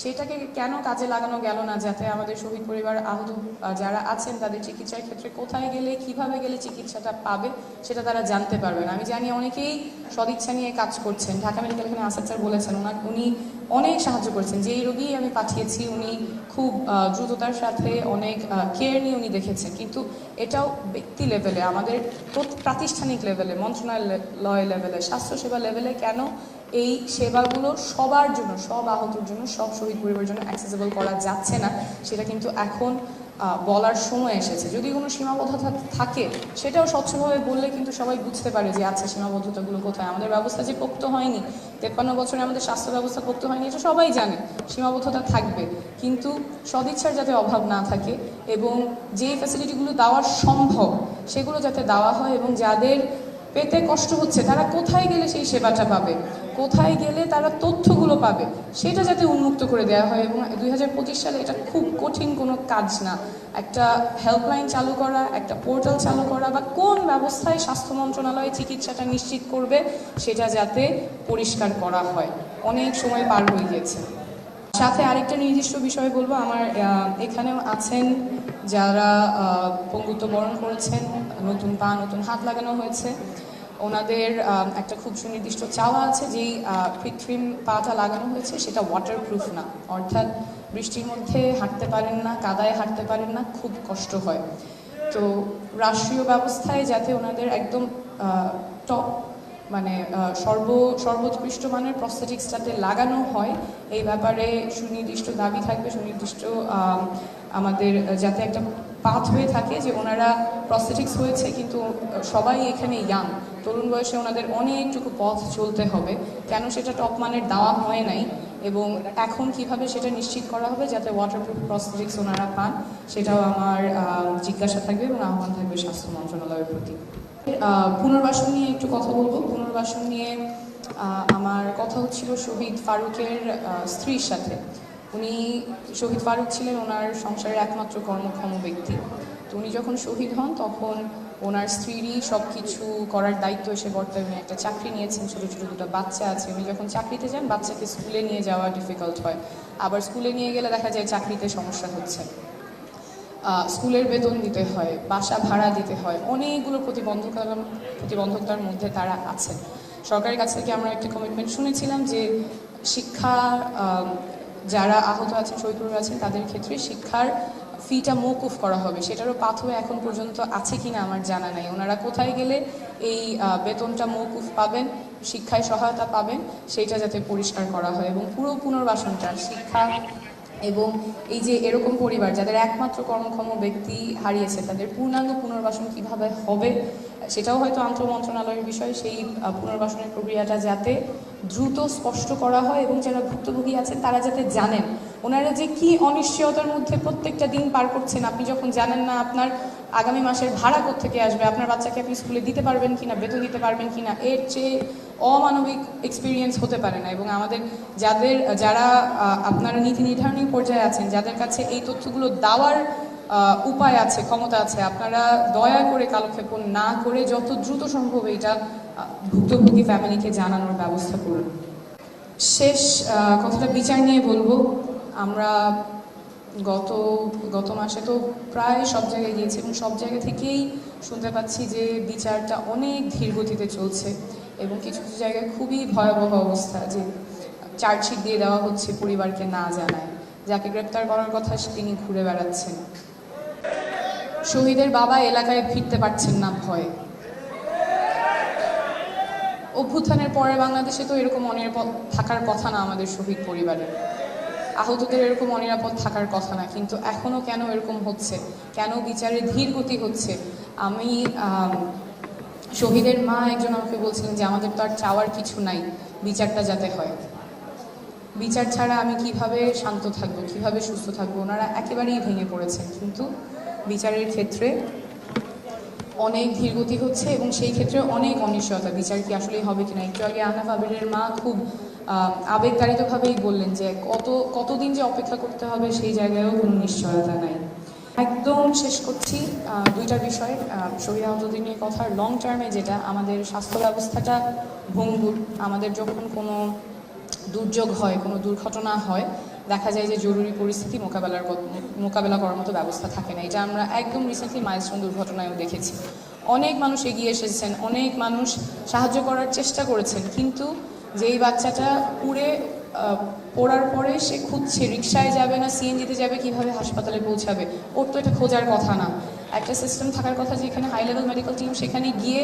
সেটাকে কেন কাজে লাগানো গেল না যাতে আমাদের শহীদ পরিবার আহত যারা আছেন তাদের চিকিৎসার ক্ষেত্রে কোথায় গেলে, কীভাবে গেলে চিকিৎসাটা পাবে, সেটা তারা জানতে পারবেন আমি জানি অনেকেই সদিচ্ছা নিয়ে কাজ করছেন। ঢাকা মেডিকেল এখানে আসাদ স্যার বলেছেন, ওনার, উনি অনেক সাহায্য করেছেন। যেই রোগী আমি পাঠিয়েছি, উনি খুব দ্রুততার সাথে অনেক কেয়ার নিয়ে উনি দেখেছেন। কিন্তু এটাও ব্যক্তি লেভেলে আমাদের প্রত- প্রাতিষ্ঠানিক লেভেলে মন্ত্রণালয় লেভেলে স্বাস্থ্যসেবা লেভেলে কেন এই সেবাগুলো সবার জন্য, সব আহতর জন্য, সব শহীদ পরিবারের জন্য অ্যাক্সেসেবল করা যাচ্ছে না, সেটা কিন্তু এখন বলার সময় এসেছে। যদি কোনো সীমাবদ্ধতা থাকে, সেটাও স্বচ্ছভাবে বললে কিন্তু সবাই বুঝতে পারে যে আচ্ছা সীমাবদ্ধতাগুলো কোথায়? আমাদের ব্যবস্থা যে পোক্ত হয়নি, তেপ্পান্ন বছরে আমাদের স্বাস্থ্য ব্যবস্থা পোক্ত হয়নি, এটা সবাই জানে, সীমাবদ্ধতা থাকবে। কিন্তু সদিচ্ছার যাতে অভাব না থাকে এবং যে ফ্যাসিলিটিগুলো দেওয়া সম্ভব, সেগুলো যাতে দেওয়া হয় এবং যাদের পেতে কষ্ট হচ্ছে, তারা কোথায় গেলে সেই সেবাটা পাবে? কোথায় গেলে তারা তথ্যগুলো পাবে, সেটা যাতে উন্মুক্ত করে দেওয়া হয় এবং দুই হাজার পঁচিশ সালে এটা খুব কঠিন কোনো কাজ না। একটা হেল্পলাইন চালু করা, একটা পোর্টাল চালু করা বা কোন ব্যবস্থায় স্বাস্থ্য মন্ত্রণালয় চিকিৎসাটা নিশ্চিত করবে, সেটা যাতে পরিষ্কার করা হয়। অনেক সময় পার হয়ে গিয়েছে। সাথে আরেকটা নির্দিষ্ট বিষয় বলব, আমার এখানেও আছেন যারা পঙ্গুত্ব বরণ করেছেন, নতুন পা, নতুন হাত লাগানো হয়েছে। ওনাদের একটা খুব সুনির্দিষ্ট চাওয়া আছে যেই কৃত্রিম পাটা লাগানো হয়েছে, সেটা ওয়াটারপ্রুফ না। অর্থাৎ বৃষ্টির মধ্যে হাঁটতে পারেন না, কাদায় হাঁটতে পারেন না, খুব কষ্ট হয়। তো রাষ্ট্রীয় ব্যবস্থায় যাতে ওনাদের একদম টপ মানে সর্ব, সর্বোৎকৃষ্ট মানের প্রস্থেটিক্স যাতে লাগানো হয়। এই ব্যাপারে সুনির্দিষ্ট দাবি থাকবে, সুনির্দিষ্ট আমাদের যাতে একটা পাথ হয়ে থাকে যে ওনারা প্রস্থেটিক্স হয়েছে, কিন্তু সবাই এখানে ইয়াং তরুণ বয়সে ওনাদের অনেকটুকু পথ চলতে হবে। কেন সেটা টপ মানের দাওয়া হয় নাই? এবং এখন কীভাবে সেটা নিশ্চিত করা হবে যাতে ওয়াটারপ্রুফ প্রস্থেটিক্স ওনারা পান, সেটাও আমার জিজ্ঞাসা থাকবে এবং আহ্বান থাকবে স্বাস্থ্য মন্ত্রণালয়ের প্রতি। পুনর্বাসন নিয়ে একটু কথা বলব। পুনর্বাসন নিয়ে আমার কথা হচ্ছিল শহীদ ফারুকের স্ত্রীর সাথে। উনি, শহীদ ফারুক ছিলেন ওনার সংসারের একমাত্র কর্মক্ষম ব্যক্তি। তো উনি যখন শহীদ হন, তখন ওনার স্ত্রীরই সব কিছু করার দায়িত্ব এসে বর্তায় উনি একটা চাকরি নিয়েছেন, ছোটো ছোটো দুটো বাচ্চা আছে। উনি যখন চাকরিতে যান, বাচ্চাকে স্কুলে নিয়ে যাওয়া ডিফিকাল্ট হয়। আবার স্কুলে নিয়ে গেলে দেখা যায় চাকরিতে সমস্যা হচ্ছে। স্কুলের বেতন দিতে হয়, বাসা ভাড়া দিতে হয়। অনেকগুলো প্রতিবন্ধকতার প্রতিবন্ধকতার মধ্যে তারা আছেন। সরকারের কাছ থেকে আমরা একটা কমিটমেন্ট শুনেছিলাম যে শিক্ষা যারা আহত আছেন শহীদপুর আছেন, তাদের ক্ষেত্রে শিক্ষার ফিটা মৌকুফ করা হবে, সেটারও পাথওয়ে এখন পর্যন্ত আছে কিনা আমার জানা নাই। ওনারা কোথায় গেলে এই বেতনটা মৌকুফ পাবেন, শিক্ষায় সহায়তা পাবেন সেইটা যাতে পরিষ্কার করা হয় এবং পুরো পুনর্বাসনটা, শিক্ষা এবং এই যে এরকম পরিবার যাদের একমাত্র কর্মক্ষম ব্যক্তি হারিয়েছে, তাদের পূর্ণাঙ্গ পুনর্বাসন কীভাবে হবে, সেটাও হয়তো আন্তঃ মন্ত্রণালয়ের বিষয়, সেই পুনর্বাসনের প্রক্রিয়াটা যাতে দ্রুত স্পষ্ট করা হয় এবং যারা ভুক্তভোগী আছেন, তারা যাতে জানেন ওনারা যে কি অনিশ্চয়তার মধ্যে প্রত্যেকটা দিন পার করছেন, আপনি যখন জানেন না আপনার আগামী মাসের ভাড়া থেকে আসবে, আপনার বাচ্চাকে আপনি স্কুলে দিতে পারবেন কিনা, বেতন দিতে পারবেন কিনা, এর চেয়ে অমানবিক এক্সপিরিয়েন্স হতে পারে না। এবং আমাদের যাদের, যারা আপনারা নীতি নির্ধারণী পর্যায়ে আছেন, যাদের কাছে এই তথ্যগুলো দেওয়ার উপায় আছে, ক্ষমতা আছে, আপনারা দয়া করে কালক্ষেপণ না করে যত দ্রুত সম্ভব এটা ভুক্তভোগী ফ্যামিলিকে জানানোর ব্যবস্থা করুন। শেষ কথাটা বিচার নিয়ে বলব। আমরা গত গত মাসে তো প্রায় সব জায়গায় গিয়েছি এবং সব জায়গা থেকেই শুনতে পাচ্ছি যে বিচারটা অনেক ধীর গতিতে চলছে এবং কিছু কিছু জায়গায় খুবই ভয়াবহ অবস্থা যে চার্জশিট দিয়ে দেওয়া হচ্ছে পরিবারকে না জানায়। যাকে গ্রেপ্তার করার কথা তিনি ঘুরে বেড়াচ্ছেন। শহীদের বাবা এলাকায় ফিরতে পারছেন না ভয়ে। অভ্যুত্থানের পরে বাংলাদেশে তো এরকম অনিরাপদ থাকার কথা না আমাদের শহীদ পরিবারের। আহতদের এরকম অনিরাপদ থাকার কথা না, কিন্তু এখনও কেন এরকম হচ্ছে? কেন বিচারে ধীর গতি হচ্ছে? আমি শহীদের মা একজন আমাকে বলছিলেন যে আমাদের তো আর চাওয়ার কিছু নাই, বিচারটা যাতে হয়। বিচার ছাড়া আমি কীভাবে শান্ত থাকব, কীভাবে সুস্থ থাকব? ওনারা একেবারেই ভেঙে পড়েছেন, কিন্তু বিচারের ক্ষেত্রে অনেক ধীরগতি হচ্ছে এবং সেই ক্ষেত্রে অনেক অনিশ্চয়তা। বিচার কি আসলেই হবে কিনা? একটু আগে আহনাফ আবিরের মা খুব আবেগতাড়িতভাবেই বললেন যে কত, কতদিন যে অপেক্ষা করতে হবে সেই জায়গায়ও কোনো নিশ্চয়তা নাই। একদম শেষ করছি দুইটা বিষয় শহীদ আহতদের নিয়ে কথা লং টার্মে যেটা, আমাদের স্বাস্থ্য ব্যবস্থাটা ভঙ্গুর, আমাদের যখন কোনো দুর্যোগ হয়, কোনো দুর্ঘটনা হয়, দেখা যায় যে জরুরি পরিস্থিতি মোকাবেলার মোকাবেলা করার মতো ব্যবস্থা থাকে না। এটা আমরা একদম রিসেন্টলি মাইলস্টোন দুর্ঘটনায়ও দেখেছি। অনেক মানুষ এগিয়ে এসেছেন, অনেক মানুষ সাহায্য করার চেষ্টা করেছেন, কিন্তু যেই বাচ্চাটা পুড়ে পড়ার পরে সে খুঁজছে রিক্সায় যাবে না, সিএনজিতে যাবে, কীভাবে হাসপাতালে পৌঁছাবে? ওর তো এটা খোঁজার কথা না। একটা সিস্টেম থাকার কথা যেখানে হাই লেভেল মেডিকেল টিম সেখানে গিয়ে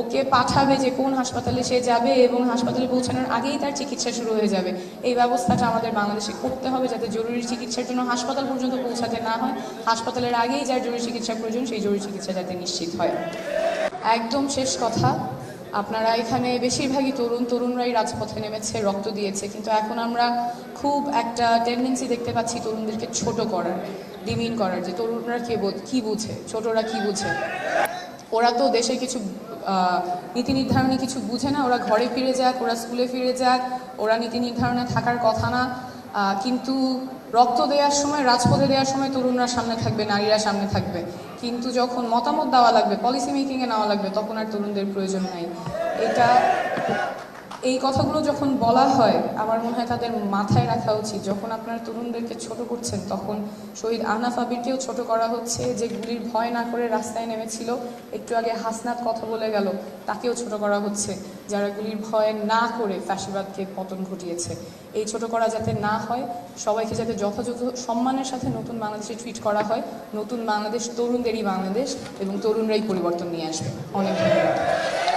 ওকে পাঠাবে যে কোন হাসপাতালে সে যাবে এবং হাসপাতালে পৌঁছানোর আগেই তার চিকিৎসা শুরু হয়ে যাবে। এই ব্যবস্থাটা আমাদের বাংলাদেশে করতে হবে যাতে জরুরি চিকিৎসার জন্য হাসপাতাল পর্যন্ত পৌঁছাতে না হয়। হাসপাতালের আগেই যার জরুরি চিকিৎসা প্রয়োজন, সেই জরুরি চিকিৎসা যাতে নিশ্চিত হয়। একদম শেষ কথা। আপনারা এখানে বেশিরভাগই তরুণ, তরুণরাই রাজপথে নেমেছে, রক্ত দিয়েছে। কিন্তু এখন আমরা খুব একটা টেন্ডেন্সি দেখতে পাচ্ছি তরুণদেরকে ছোট করার ডিমিন করার, যে তরুণরা কে কি বুঝে, ছোটরা কি বুঝে। ওরা তো দেশে কিছু নীতি নির্ধারণে কিছু বুঝে না, ওরা ঘরে ফিরে যাক, ওরা স্কুলে ফিরে যাক, ওরা নীতি নির্ধারণে থাকার কথা না। কিন্তু রক্ত দেওয়ার সময়, রাজপথে দেওয়ার সময় তরুণরা সামনে থাকবে, নারীরা সামনে থাকবে। কিন্তু যখন মতামত দেওয়া লাগবে পলিসি মেকিংয়ে নেওয়া লাগবে, তখন আর তরুণদের প্রয়োজন নাই। এটা এই কথাগুলো যখন বলা হয়, আমার মনে হয় তাদের মাথায় রাখা উচিত। যখন আপনারা তরুণদেরকে ছোট করছেন, তখন শহীদ আহনাফ আবিরকেও ছোট করা হচ্ছে যে, গুলির ভয় না করে রাস্তায় নেমেছিল, একটু আগে হাসনাত কথা বলে গেল, তাকেও ছোট করা হচ্ছে, যারা গুলির ভয় না করে ফ্যাসিবাদকে পতন ঘটিয়েছে। এই ছোট করা যাতে না হয়, সবাইকে যাতে যথাযথ সম্মানের সাথে নতুন বাংলাদেশে ট্রিট করা হয়, নতুন বাংলাদেশ, তরুণদেরই বাংলাদেশ, এবং তরুণরাই পরিবর্তন নিয়ে আসবে। অনেক ধন্যবাদ।